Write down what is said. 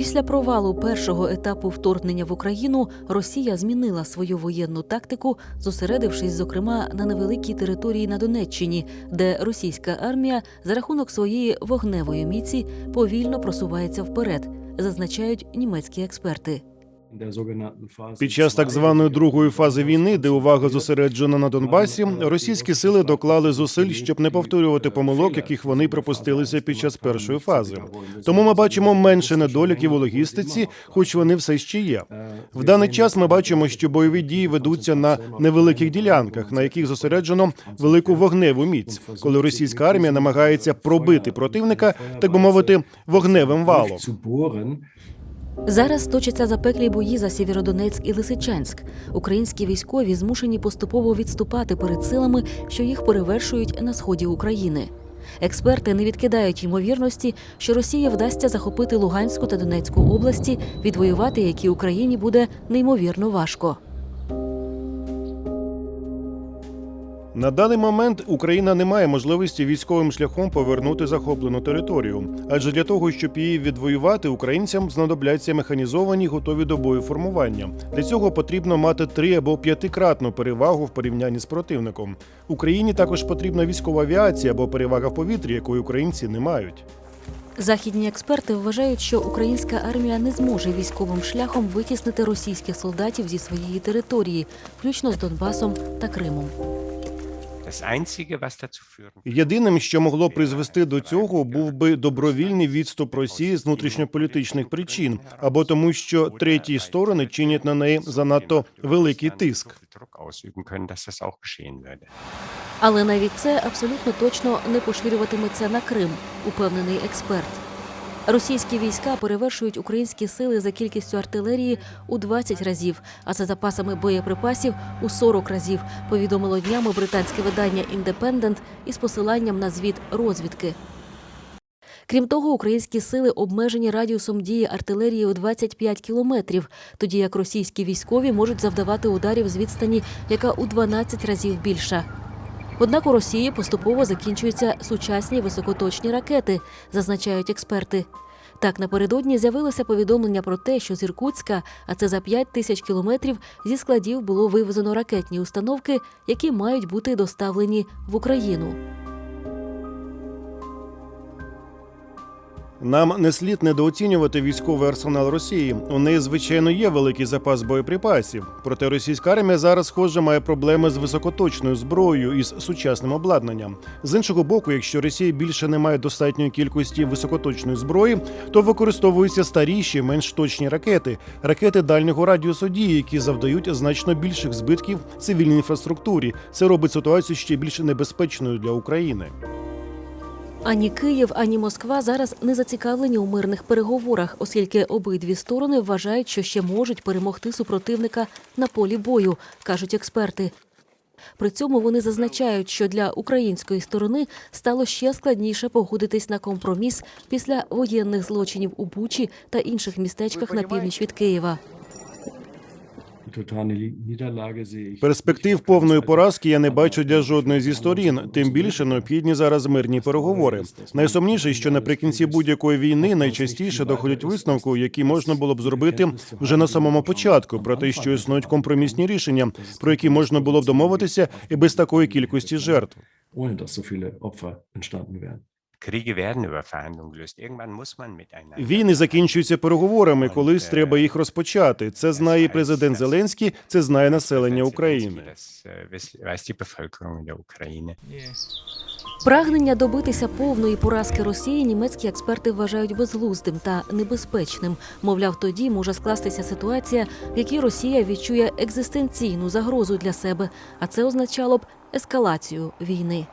Після провалу першого етапу вторгнення в Україну Росія змінила свою воєнну тактику, зосередившись, зокрема, на невеликій території на Донеччині, де російська армія за рахунок своєї вогневої міці повільно просувається вперед, зазначають німецькі експерти. Під час так званої другої фази війни, де увага зосереджена на Донбасі, російські сили доклали зусиль, щоб не повторювати помилок, яких вони припустилися під час першої фази. Тому ми бачимо менше недоліків у логістиці, хоч вони все ще є. В даний час ми бачимо, що бойові дії ведуться на невеликих ділянках, на яких зосереджено велику вогневу міць, коли російська армія намагається пробити противника, так би мовити, вогневим валом. Зараз точаться запеклі бої за Сєвєродонецьк і Лисичанськ. Українські військові змушені поступово відступати перед силами, що їх перевершують на сході України. Експерти не відкидають ймовірності, що Росія вдасться захопити Луганську та Донецьку області, відвоювати які Україні буде неймовірно важко. На даний момент Україна не має можливості військовим шляхом повернути захоплену територію, адже для того, щоб її відвоювати, українцям знадобляться механізовані готові до бою формування. Для цього потрібно мати три або п'ятикратну перевагу в порівнянні з противником. Україні також потрібна військова авіація або перевага в повітрі, якої українці не мають. Західні експерти вважають, що українська армія не зможе військовим шляхом витіснити російських солдатів зі своєї території, включно з Донбасом та Кримом. Єдиним, що могло призвести до цього, був би добровільний відступ Росії з внутрішньополітичних причин, або тому, що треті сторони чинять на неї занадто великий тиск. Але навіть це абсолютно точно не поширюватиметься на Крим, упевнений експерт. Російські війська перевершують українські сили за кількістю артилерії у 20 разів, а за запасами боєприпасів у 40 разів. Повідомило днями британське видання Індепендент із посиланням на звіт розвідки. Крім того, українські сили обмежені радіусом дії артилерії у 25 кілометрів, тоді як російські військові можуть завдавати ударів з відстані, яка у 12 разів більша. Однак у Росії поступово закінчуються сучасні високоточні ракети, зазначають експерти. Так, напередодні з'явилося повідомлення про те, що з Іркутська, а це за 5 тисяч кілометрів, зі складів було вивезено ракетні установки, які мають бути доставлені в Україну. Нам не слід недооцінювати військовий арсенал Росії. У неї, звичайно, є великий запас боєприпасів. Проте російська армія зараз, схоже, має проблеми з високоточною зброєю і з сучасним обладнанням. З іншого боку, якщо Росія більше не має достатньої кількості високоточної зброї, то використовуються старіші, менш точні ракети, ракети дальнього радіусу дії, які завдають значно більших збитків цивільній інфраструктурі. Це робить ситуацію ще більш небезпечною для України. Ані Київ, ані Москва зараз не зацікавлені у мирних переговорах, оскільки обидві сторони вважають, що ще можуть перемогти супротивника на полі бою, кажуть експерти. При цьому вони зазначають, що для української сторони стало ще складніше погодитись на компроміс після воєнних злочинів у Бучі та інших містечках на північ від Києва. Перспектив повної поразки я не бачу для жодної зі сторін. Тим більше необхідні зараз мирні переговори. Найсумніше, що наприкінці будь-якої війни найчастіше доходять висновку, які можна було б зробити вже на самому початку, про те, що існують компромісні рішення, про які можна було б домовитися і без такої кількості жертв. ohne dass so viele Opfer entstanden wären. Війни закінчуються переговорами, колись треба їх розпочати. Це знає і президент Зеленський, це знає населення України. Äh. Прагнення добитися повної поразки Росії німецькі експерти вважають безглуздим та небезпечним. Мовляв, тоді може скластися ситуація, в якій Росія відчує екзистенційну загрозу для себе, а це означало б ескалацію війни.